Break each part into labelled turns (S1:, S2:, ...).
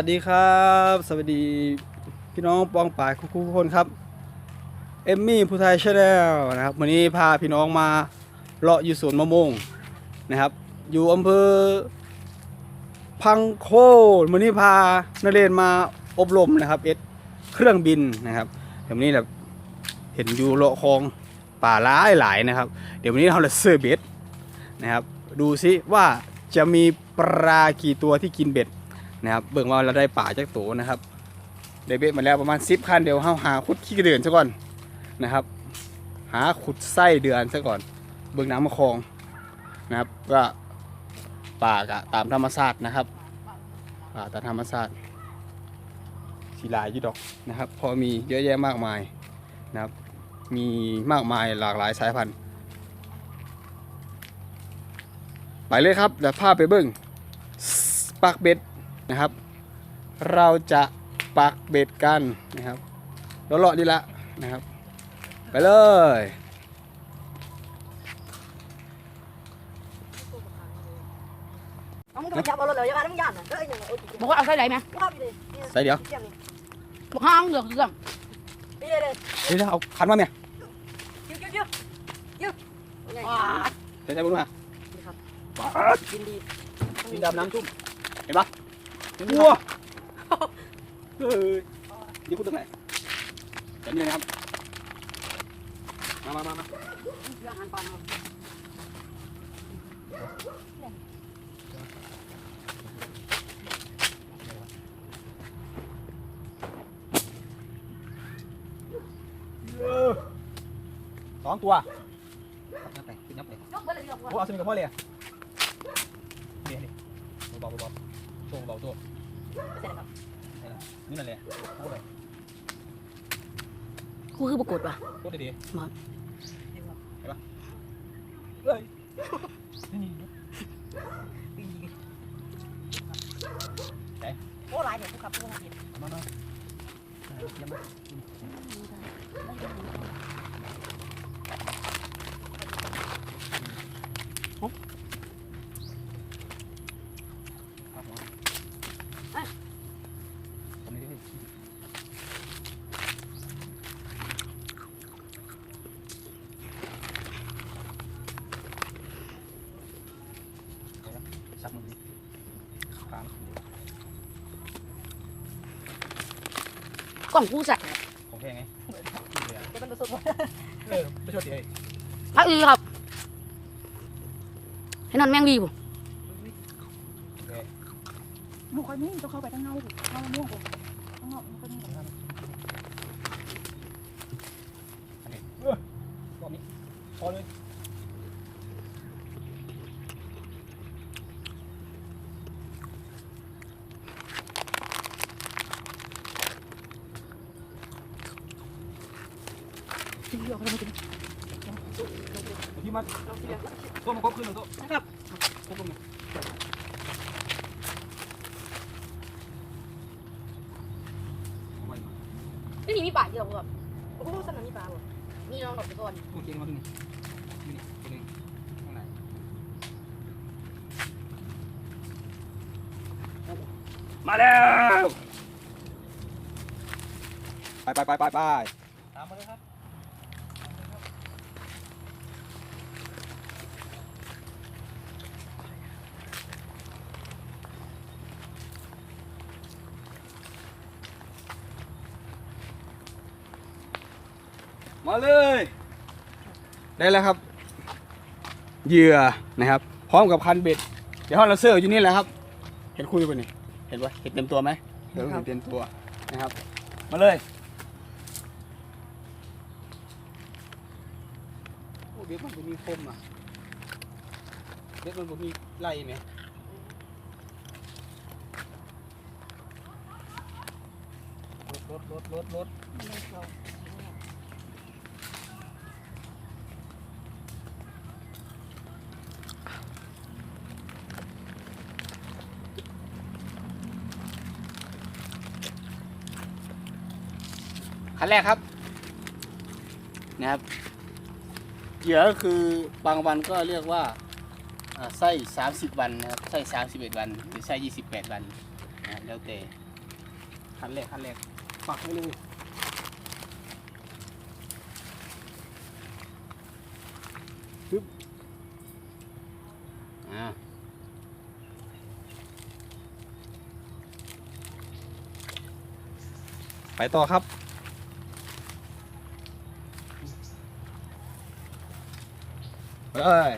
S1: สวัสดีครับ สวัสดีพี่น้องปองป่ายทุกคนครับเอมมี่ผู้ไทยชาแนลนะครับวันนี้พาพี่น้องมาเลาะอยู่สวนมะม่วงนะครับ อยู่อำเภอพังโคนวันนี้พานเรนมาอบรมนะครับเอ็ดเครื่องบินนะครับเดี๋ยววันนี้แบบเห็นอยู่เลาะคลองป่าหลายหลายนะครับ เดี๋ยววันนี้เราจะเสือเบ็ดนะครับ ดูซิว่าจะมีปลากี่ตัวที่กินเบ็ด นะครับเบิ่งว่าเราได้ป่าจากโตนะครับได้เบ็ดมาแล้วประมาณ10คันเดี๋ยวเฮาหาขุดขี้กระเดือนซะก่อนนะครับ หาขุดไส้เดือนซะก่อน เบิ่งน้ำมะคลองนะครับก็ป่ากะตามธรรมชาตินะครับป่าตามธรรมชาติสีลายยี่ดอกนะครับ พอมีเยอะแยะมากมายนะครับ มีมากมายหลากหลายสายพันธุ์ ไปเลยครับเดี๋ยวพาไปเบิ่งปักเบ็ด นะครับ เราจะปักเบ็ดกันนะครับแล้วเลาะดีละนะครับ ไปเลย
S2: เอาไปจับอารถเลยยังไงมึงยานนะเอ้ยยังไงโอ้ย
S3: บอกว่าเอาใส่ไหนไหม
S1: ใส่เดี๋ยว
S3: บอกห้างเหลือกเรื่อง
S2: นี่เลยเลย
S1: เดี๋ยวเอาขันมาเนี่ย
S2: ยิ้วยิ้วยิ้วยิ้วยังไง
S1: ใส่ใจบุญมา
S2: นี่ครับ
S1: ป๊าด
S2: กินดี
S1: ดินดำน้ำชุ่มเห็นปะ วัวเฮ้ยนี่พูดตรงไหนเห็นยังครับมามามามา
S2: อาหารปลา เนาะ
S1: สองตัวนับไปขึ้นนับไป
S2: ยกไปเลยยกไป
S1: โอ้เอาสนิทกับพ่อเลยอะนี่นี่เบาๆเบาๆโชว์เบาๆตัว
S2: เสร็จแล้วครับ
S1: นี่นั่นแหละพูดเลย
S3: กูคือปรากฏว่ะ
S1: พูดดี
S3: มา
S1: ๆเฮ้ยนี่
S2: โอ้หลายเนี่ยกูขับกูขับผิด
S1: มามายังมาสั ก
S3: ล่องกูใส่
S1: ของแพงไง
S2: จะเป็นตัวสุด
S1: เออไม่ชดดิเอ้ย
S3: พักอีครับให้นอนแมงดีป่ะ
S2: มึงคอยนี่ต้องเข้าไปทางเงาเงาม่วงกูข้างนอกมันก็นี่
S1: รอบนี้พอเลย พี่มาตัวมาครบขึ้นหนึ่งตัวนะครับครบลงหนึ่ง
S3: นี่นี่มีป่าเยอะป่ะ
S2: โอ้โหสนามมีปลาบ่
S3: นี่น้องดอกตะกอน
S1: โอเคมาตรงนี้นี่นี่ตรงนี้ข้างในมาแล้วไปไปไปไปไปตามมาเลยครับ มาเลยได้แล้วครับ เหยื่อนะครับ พร้อมกับคันเบ็ดเดี๋ยวเราเสิร์ฟอยู่นี่แหละครับ เห็นคุยป่ะนี่เห็นปะเห็นเต็มตัวไหมเดี๋ยวเราเห็นเต็มตัวนะครับ มาเลยโอ้เบ็ดมันบ่มีคมอะเบ็ดมันบ่มีไล่ไหมรถรถรถรถรถ คันแรกครับนะครับเหยื่อก็คือบางวันก็เรียกว่าอ่าไส้ 30 วันนะครับไส้ 31 วันหรือไส้ 28 วันนะครับแล้วแต่ขั้นแรกขั้นแรกปักไว้เลยปึ๊บอ่าไปต่อครับ ไปเลย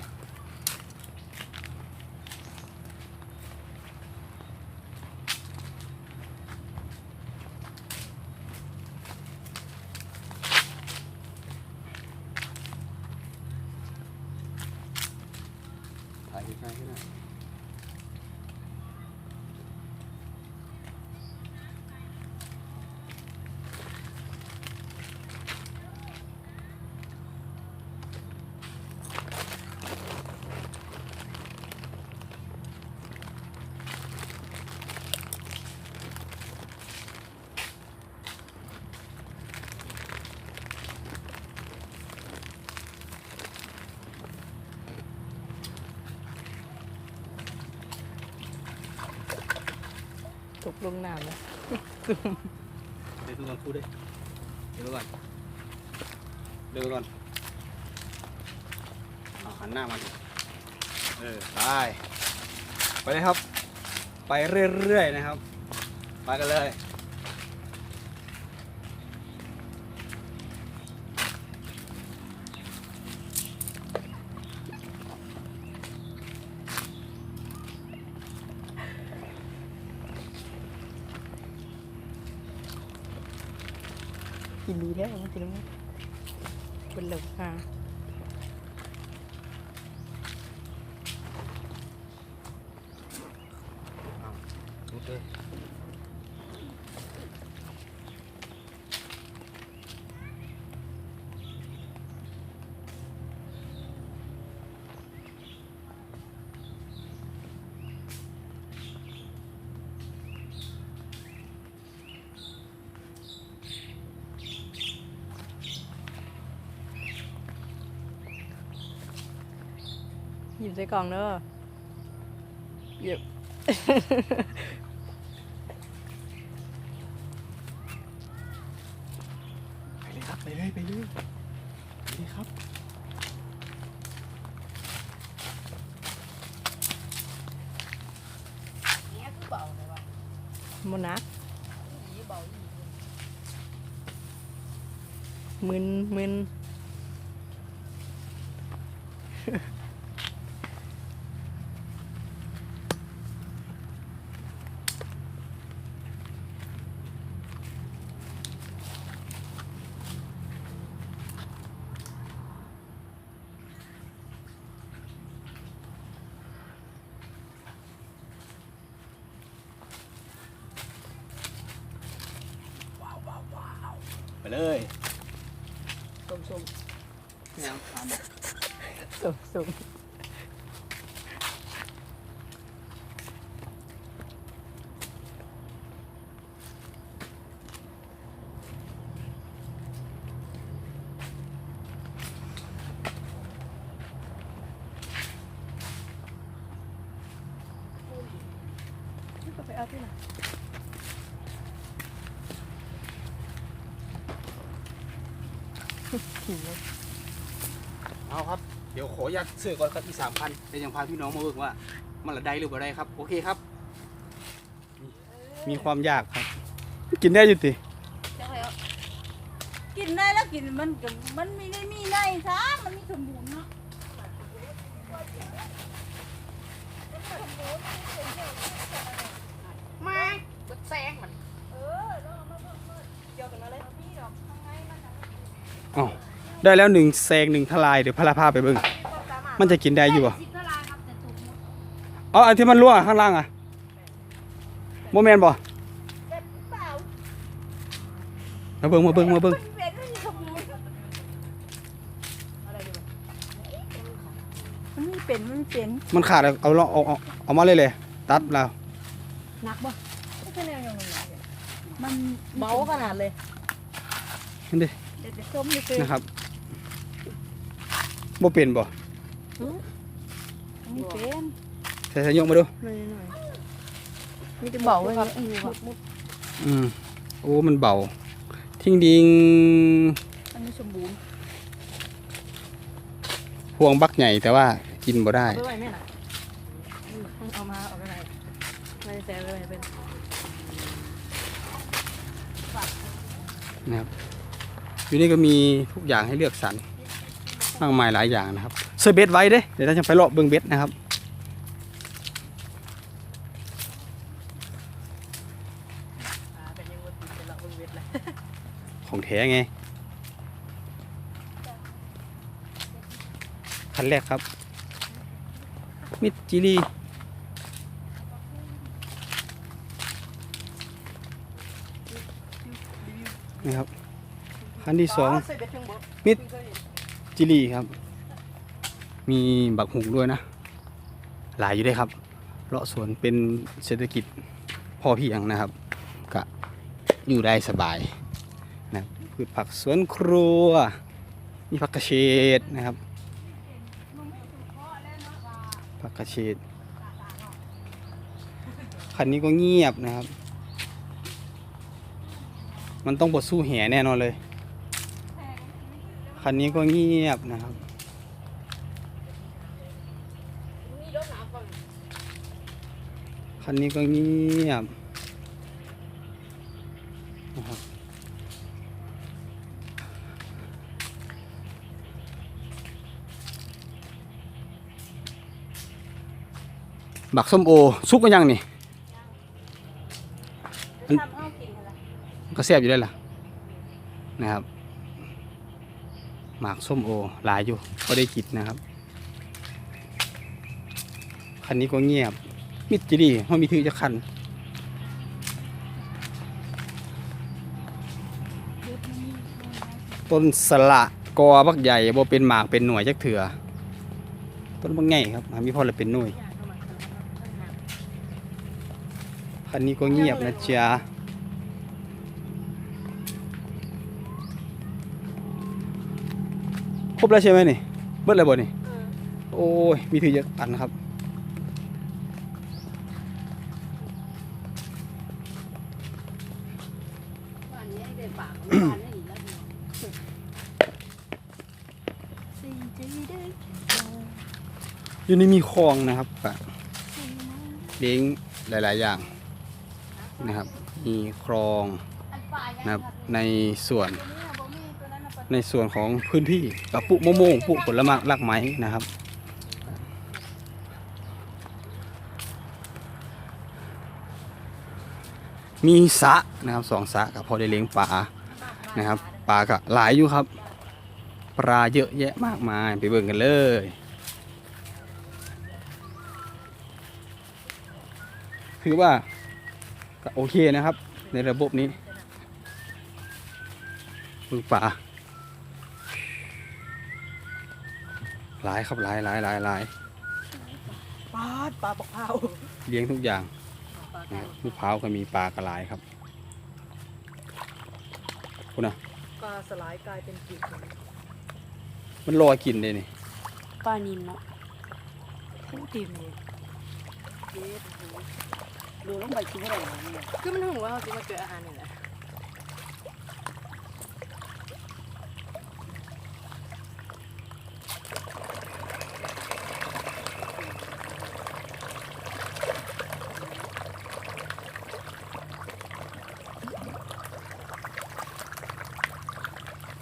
S1: ถ่ายใกล้ๆก็ได้
S4: ตก ลงน้ำแล้ว
S1: เดี๋ยวดูก่อนพูดด้วยเดี๋ยวดูก่อนเดี๋ยวดูก่อนเอาหันหน้ามาดิเออไปไปเลยครับ ไปเรื่อยๆนะครับ ไปกันเลย
S4: แล้วมันกินเป็นหลืองค่ะ ยิบใส่กล่องเด้อหยิบ
S1: ไปเลยครับไปเลยไปเลยไปเลยครับ
S3: เนี่ยคือเบาเลยว่ะ
S4: โมนัก
S3: อีเบาอี
S4: มึนมึน
S1: ไปเลย
S4: ส้มส้ม
S1: เนี่ยตาม
S4: ส้มส้ม
S2: ก็ไปเอาที่ไหน
S4: ขิง เลย
S1: เอาครับ เดี๋ยวขออยากเสือก่อนครับอีสามพันแต่ยังพาพี่น้องมาเบิกว่า มันละได้หรือบ่ได้ครับ โอเคครับ มีความยากครับ กินได้อยู่ติ
S3: ใช่แล้ว
S2: กินได้แล้วกินมันก็มันไม่ได้มีในซะมันมีสมบูรณ์เนาะ
S3: มาก็แซงมัน
S2: เออแล้วเอามาเพิ่มเพิ่มเกี่ยวกันมาเลยพี่ดอกข้างในมันน่ะ
S1: อ๋อ ได้แล้วหนึ่งแซงหนึ่งทลายเดี๋ยวพาราพาไปเบิ่ง
S2: มีความสามารถ
S1: มันจะกินได้อยู่ป่ะ
S3: สิบเท่าไรครับแต่ถูกหมด
S1: อ๋ออันที่มันรั่วข้างล่างอะโมเมนบ่
S2: เด็ดเปล่า
S1: มาเบิ่งมาเบิ่งมาเบิ่ง
S2: มันเป็นไม่มีสมบูรณ์
S3: อะไรดีวะ
S2: มันไม่เป็นมันไม่เป็น
S1: มันขาดอะเอาเอาเอาเอาเอามาเลยเลยตัดแล้ว
S3: หนักบ่
S2: ไม่ใช่แนวอย่างนั้นมัน
S3: เบาขนาดเลย
S1: นั่นดิ
S2: เด็ดแต่ส้มไม่เป็น
S1: นะครับ บ่เป็นบ่
S2: ไม่เป็น
S1: ใส่สายยกมาดู
S4: หน่อยหน่อยมีแต่บอกไว้
S3: ครั
S4: เนี่ย
S3: บมุด
S1: อืมโอ้มันเบา ทิ้งดิง
S3: มันไม่สมบูรณ์
S1: พวงบักใหญ่แต่ว่ากินบ่ได้
S3: เอาไปไว้แม่น่ะอืมเอามาเอาไปไหน
S4: ไม่ได้แซวเลยเป็น
S1: นะครับอยู่นี่ก็มีทุกอย่างให้เลือกสรร มากมายหลายอย่างนะครับเซอร์เบสไว้เด้เดี๋ยวเราจะไปเลาะเบิ้งเบ็ดนะครับ
S3: อ่าเป็นยังวันเป็นละวันเวทเลย
S1: ของแท้ไงคันแรกครับ มิดจิลีนี่ครับคันที่สอง
S3: ใส่เบ็ดเครื่องบด
S1: มิด จิลี่ครับ มีบักหุงด้วยนะ หลายอยู่ด้วยครับเลาะสวนเป็นเศรษฐกิจพอเพียงนะครับ ก็อยู่ได้สบายนะพืชผักสวนครัว มีผักกระเฉดนะครับผักกระเฉดคันนี้ก็เงียบนะครับ มันต้องบดสู้แห่แน่นอนเลย คันนี้ก็เงียบนะครับคันนี้ก็เงียบนะครับบักส้มโอซุกกันยังนี่
S3: ทำเอากินกันละ
S1: ก็แซ่บอยู่ได้ล่ะนะครับ หมากส้มโอหลายอยู่ก็ได้กินนะครับ คันนี้ก็เงียบ มิดจีดีมันมีถือจะคันต้นสละกอบักใหญ่บ่เป็นหมากเป็นหน่วยจักเถื่อต้นบักใหญ่ครับมีพ่อเลยเป็นหน่วยคันนี้ก็เงียบนะจ๊ะ ครบแล้วใช่ไหมนี่เบิดแล้วบ่นี่โอ้ยมีถือเยอะอันครับ
S3: บ้านนี้ให้ได้ปากของบ้านนี่แล้วเดียว
S1: อยู่นี่มีคลองนะครับก็เลี้ยงหลาย ๆ อย่างนะครับ มีคลองนะครับในส่วน ในส่วนของพื้นที่กับปุมะม่วงปุผลไม้รากไม้นะครับมีสะนะครับสองสะกับพอได้เลี้ยงปลานะครับปลาก็หลายอยู่ครับ ปลาเยอะแยะมากมายไปเบิ่งกันเลยถือว่าก็โอเคนะครับ ในระบบนี้มือป่า หลายครับหลายหลายหลายหลาย
S3: ปลาปลาปลาเผา
S1: เลี้ยงทุกอย่าง
S3: ปลา
S1: นะครับมะพร้าวก็มีปลากระหลายครับคุณนะ
S3: ปลาสลายกลายเป็นกีบ
S1: มันรอกินเลยนี่
S4: ปลานินเนาะ
S3: ผู้ทีมเลยเย็ดโอ้โหดูลงไปกินอะไรมาเนี่ย
S4: คือมันหูว่าเขาจะมาเจออาหารนี่แหละ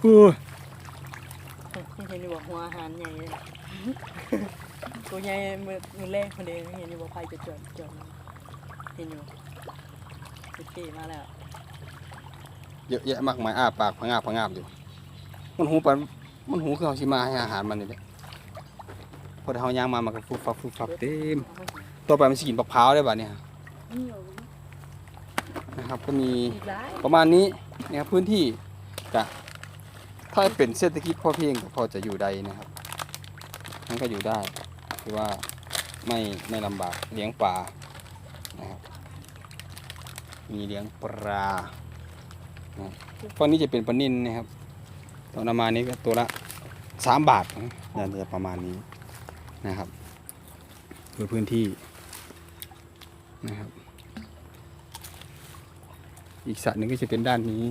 S1: โอ้ย
S3: เห็นอยู่ว่าหัวอาหารใหญ่เลยตัวใหญ่มือมือแรกคนเดียวเห็นอยู่ว่าไฟจะจอดจอดเห็นอยู่สุดที่มาแล้ว
S1: เยอะแยะมากมายอ้าปากพงาบพงาบอยู่ มันหูปันมันหูคือเขาชิมาให้อาหารมันนี่แหละพอเฮายางมามันก็ฟุบฟับฟุบฟับเต็มต่อไปมันสิกินมะพร้าวได้บ่เนี่ย
S3: นะ
S1: ครับก็มีประมาณนี้นะครับพื้นที่จะ ถ้าเป็นเศรษฐกิจพอเพียงก็พอจะอยู่ได้นะครับมันก็อยู่ได้คือว่าไม่ไม่ลำบากเลี้ยงปลานะครับมีเลี้ยงปลานะฝั่งนี้จะเป็นปลานินนะครับตอนประมาณนี้ก็ตัวละสามบาทนะน่าจะประมาณนี้นะครับคือพื้นที่นะครับ อีกสระหนึ่งก็จะเป็นด้านนี้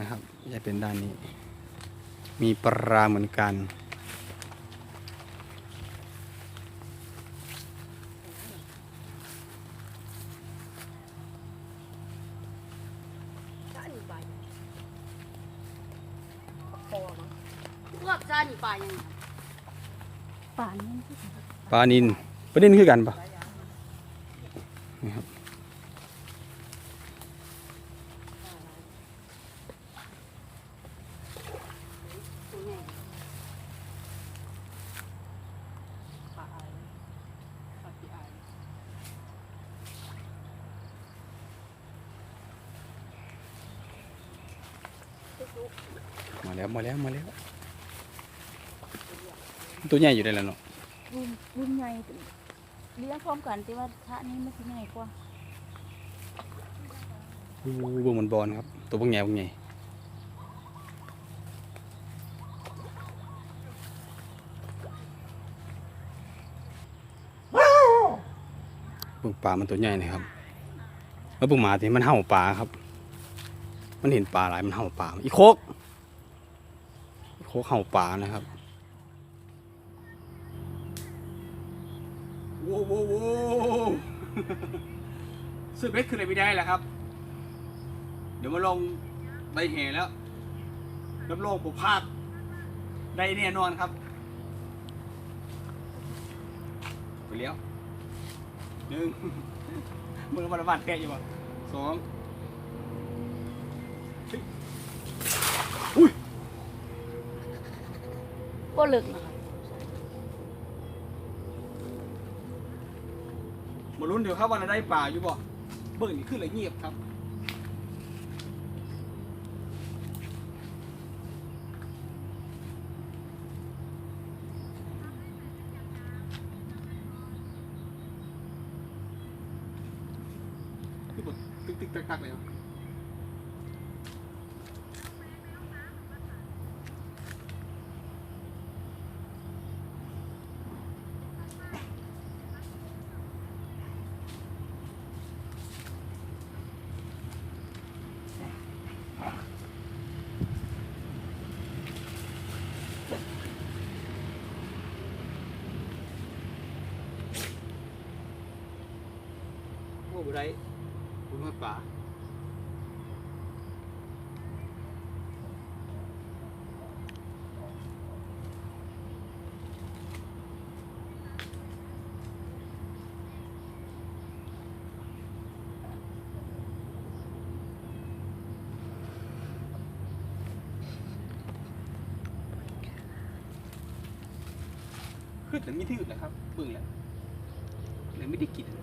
S1: นะครับ จะเป็นด้านนี้ มีปลาเหมือนกัน
S4: จ้าหนีไปพอมั้ง
S2: พวกจ้านี่ปลายังปลานี่
S1: ปลานินปลานินคือกันปะนี่ครับ
S3: ปลาอายปลาที่อาย
S1: มาแล้วมาแล้วมาแล้ว ตัวใหญ่อยู่ได้แล้วเนาะ
S2: รุ่นรุ่นใหญ่เลี้ยงพร้อมกันแต่ว่าท่านี้มันสิใหญ่กว่า
S1: อู้เบิ่งมันบอลครับ ตัวพวกใหญ่พวกใหญ่เบิ่งปลามันตัวใหญ่เลยครับแล้วเบิ่งหมาที่มันเห่าปลาครับ มันเห็นปลาหลายมันเห่าปลาอีโคกอีโคกเห่าปลานะครับโว้โว้โว้ซื้อเบ็ดขึ้นเลยไม่ได้แล้วครับ เดี๋ยวมาลงใบแห่แล้วรับรองผมพลาดได้แน่นอนครับไปเลี้ยวหนึ่งมือมันบาดแทะอยู่ป่ะสอง อุ้ย
S2: ก็ลึกนะครับ
S1: มาลุ้นเดี๋ยวครับว่าจะได้ป่าอยู่ป่ะเบิ่งนี่ขึ้นเลยเงียบครับ คือแบบตึกตึกตักตักเลยเนาะโอ้ บุได้บุญมาป่าขึ้นแต่มีที่อื่นแหละครับเบิ่งแล้วเลยไม่ได้กิน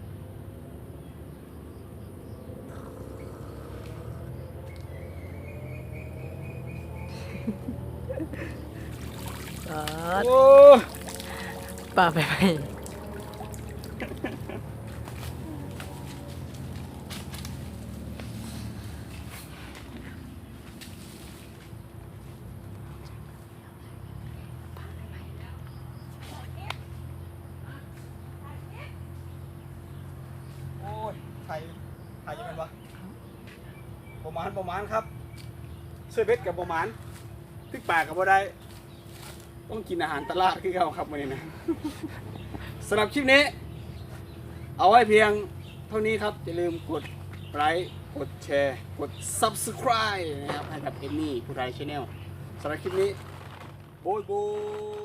S3: ปลา
S1: โอ้
S3: ปลาไปไป
S1: โอ้ยไทยไทยยังไงวะประมาณประมาณครับเสื้อเบ็ดกับประมาณตึกป่ากับบ่ได้ ต้องกินอาหารตลาดคือเขาครับวันนี้นะสำหรับคลิปนี้ เอาไว้เพียงเท่านี้ครับ อย่าลืมกดไลค์กดแชร์ กด subscribe นะครับให้กับเอมมี่ผู้ไรชาแนลสำหรับคลิปนี้โบยโบย